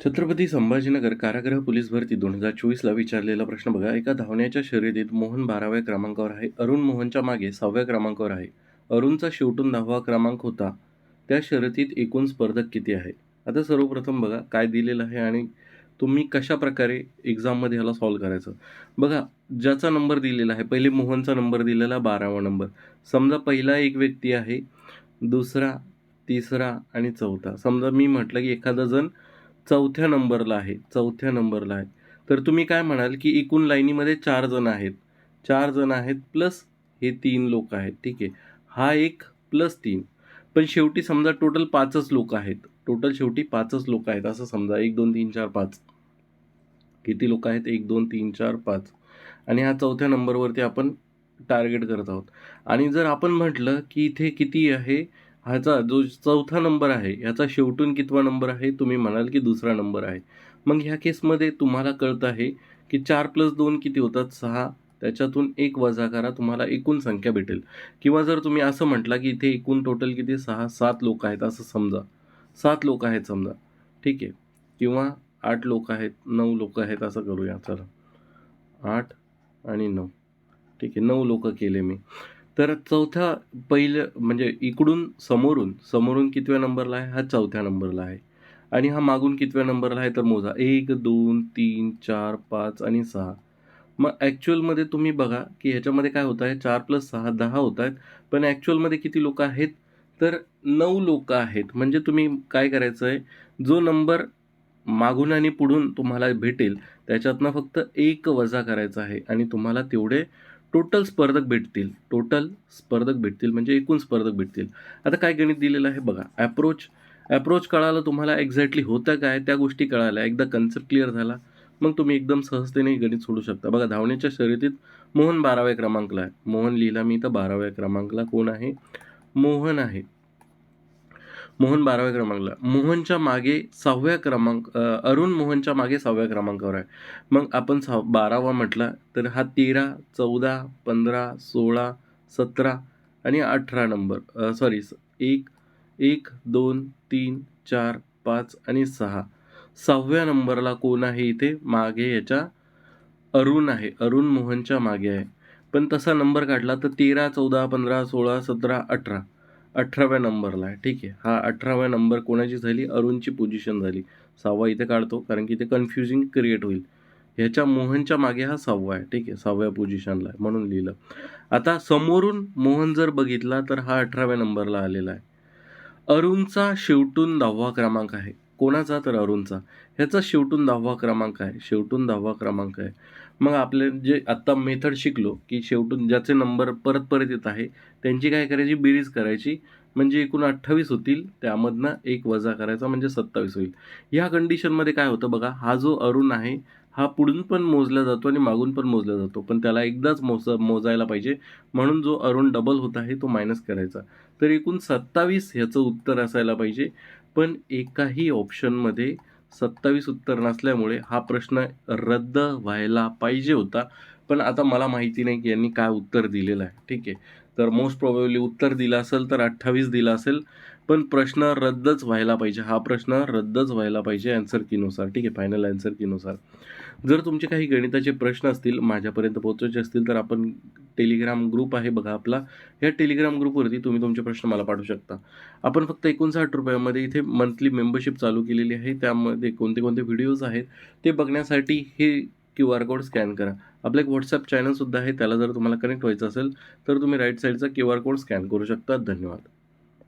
छत्रपती संभाजीनगर कारागृह पोलीस भरती दोन हजार चोवीसला विचारलेला प्रश्न बघा. एका धावण्याच्या शर्यतीत मोहन बाराव्या क्रमांकावर आहे. अरुण मोहनच्या मागे सहाव्या क्रमांकावर आहे. अरुणचा शेवटून दहावा क्रमांक होता. त्या शर्यतीत एकूण स्पर्धक किती आहे? आता सर्वप्रथम बघा काय दिलेलं आहे आणि तुम्ही कशा प्रकारे एक्झाममध्ये ह्याला सॉल्व करायचं? बघा ज्याचा नंबर दिलेला आहे पहिले मोहनचा नंबर दिलेला बारावा नंबर समजा पहिला एक व्यक्ती आहे दुसरा तिसरा आणि चौथा. समजा मी म्हटलं की एखादा जण चौथ्या नंबरला आहे चौथ्या नंबरला आहे. तर तुम्ही काय म्हणाल की एकूण लाईनीमध्ये चार जण आहेत? चार जण आहेत प्लस हे तीन लोक आहेत ठीक आहे. हा एक प्लस तीन. पण शेवटी समजा टोटल पाचच लोक आहेत. टोटल शेवटी पाचच लोक आहेत. असं समजा एक दोन तीन चार पाच. किती लोक आहेत? एक दोन तीन चार पाच. आणि हा चौथ्या नंबरवरती आपण टार्गेट करत आहोत. आणि जर आपण म्हटलं की इथे किती आहे? ह्याचा जो चौथा नंबर आहे ह्याचा शेवटून कितवा नंबर आहे तुम्ही म्हणाल की दुसरा नंबर आहे. मग ह्या केसमध्ये तुम्हाला कळतं आहे की चार प्लस दोन किती होतात? सहा. त्याच्यातून एक वजा करा तुम्हाला एकूण संख्या भेटेल. किंवा जर तुम्ही असं म्हटला की इथे एकूण टोटल किती? सहा. सात लोक आहेत असं समजा. सात लोक आहेत समजा. ठीक आहे. किंवा आठ लोक आहेत नऊ लोक आहेत असं करूया. चला. आठ आणि नऊ. ठीक आहे. नऊ लोक केले मी. तर चौथ्या पहिलं म्हणजे इकडून समोरून समोरून कितव्या नंबरला आहे? हा चौथ्या नंबरला आहे. आणि हा मागून कितव्या नंबरला आहे? तर मोजा. एक दोन तीन चार पाच आणि सहा. मग ॲक्च्युअलमध्ये तुम्ही बघा की ह्याच्यामध्ये काय होत आहे? चार प्लस सहा दहा होत आहेत. पण ॲक्च्युअलमध्ये किती लोक आहेत? तर नऊ लोक आहेत. म्हणजे तुम्ही काय करायचं आहे? जो नंबर मागून आणि पुढून तुम्हाला भेटेल त्याच्यातनं फक्त एक वजा करायचा आहे. आणि तुम्हाला तेवढे टोटल स्पर्धक भेटतील. टोटल स्पर्धक भेटतील म्हणजे एकूण स्पर्धक भेटतील. आता काय गणित दिलेलं आहे बघा. ॲप्रोच ॲप्रोच कळालं तुम्हाला एक्झॅक्टली होतं काय त्या गोष्टी कळाल्या. एकदा कन्सेप्ट क्लिअर झाला मग तुम्ही एकदम सहजतेने गणित सोडू शकता. बघा धावण्याच्या शर्यतीत मोहन बाराव्या क्रमांकला आहे. मोहन लिहिला मी तर बाराव्या क्रमांकला कोण आहे? मोहन आहे. मोहन बाराव्या क्रमांकला. मोहनच्या मागे सहाव्या क्रमांक अरुण मोहनच्या मागे सहाव्या क्रमांकावर आहे. मग आपण सहा बारावा म्हटला तर हा तेरा चौदा पंधरा सोळा सतरा आणि अठरा नंबर सॉरी एक एक दोन तीन चार पाच आणि सहा. सहाव्या नंबरला कोण आहे इथे? मागे याच्या अरुण आहे. अरुण मोहनच्या मागे आहे. पण तसा नंबर काढला तर तेरा चौदा पंधरा सोळा सतरा अठरा. अठराव्या नंबरला आहे. ठीक आहे. हा अठराव्या नंबर कोणाची झाली? अरुणची पोझिशन झाली. सहावा इथे काढतो कारण की इथे कन्फ्युजिंग क्रिएट होईल. ह्याच्या मोहनच्या मागे हा सहावा आहे. ठीक आहे. सहाव्या पोझिशनला आहे म्हणून लिहिलं. आता समोरून मोहन जर बघितला तर हा अठराव्या नंबरला आलेला आहे. अरुणचा शेवटून दहावा क्रमांक आहे. कोणाचा तर अरुणचा? ह्याचा शेवटून दहावा क्रमांक आहे. शेवटून दहावा क्रमांक आहे. मग आपले जे आत्ता मेथड शिकलो की शेवटून ज्याचे नंबर परत परत येत आहे त्यांची काय करायची? बेरीज करायची. म्हणजे एकूण अठ्ठावीस होतील त्यामधनं एक वजा करायचा म्हणजे सत्तावीस होईल. ह्या कंडिशनमध्ये काय होतं बघा हा जो अरुण आहे हा पुढून पण मोजला जातो आणि मागून पण मोजला जातो. पण त्याला एकदाच मोज मोजायला पाहिजे. म्हणून जो अरुण डबल होत आहे तो मायनस करायचा. तर एकूण सत्तावीस ह्याचं उत्तर असायला पाहिजे. पण एकाही ऑप्शनमध्ये सत्तावीस उत्तर नसल्यामुळे हा प्रश्न रद्द व्हायला पाहिजे होता. पण आता मला माहिती नाही की यांनी काय उत्तर दिलेलं आहे. ठीक आहे. तर मोस्ट प्रॉबेबली उत्तर दिलं असेल तर अठ्ठावीस दिलं असेल. पण प्रश्न रद्दच व्हायला पाहिजे. हा प्रश्न रद्दच व्हायला पाहिजे अँसर कीनुसार ठीक आहे फायनल अँसर कीनुसार जर तुमचे काही गणिताचे प्रश्न असतील माझ्यापर्यंत पोहोचायचे असतील तर आपण टेलिग्राम ग्रुप आहे बघा आपला. या टेलिग्राम ग्रुपवरती तुम्ही तुमचे प्रश्न मला पाठवू शकता. आपण फक्त एकोणसाठ रुपयामध्ये इथे मंथली मेंबरशिप चालू केलेली आहे. त्यामध्ये कोणते कोणते व्हिडिओज आहेत ते बघण्यासाठी हे क्यू आर कोड स्कॅन करा. आपलं एक व्हॉट्सअप चॅनलसुद्धा आहे त्याला जर तुम्हाला कनेक्ट व्हायचं असेल तर तुम्ही राईट साईडचा क्यू आर कोड स्कॅन करू शकता. धन्यवाद.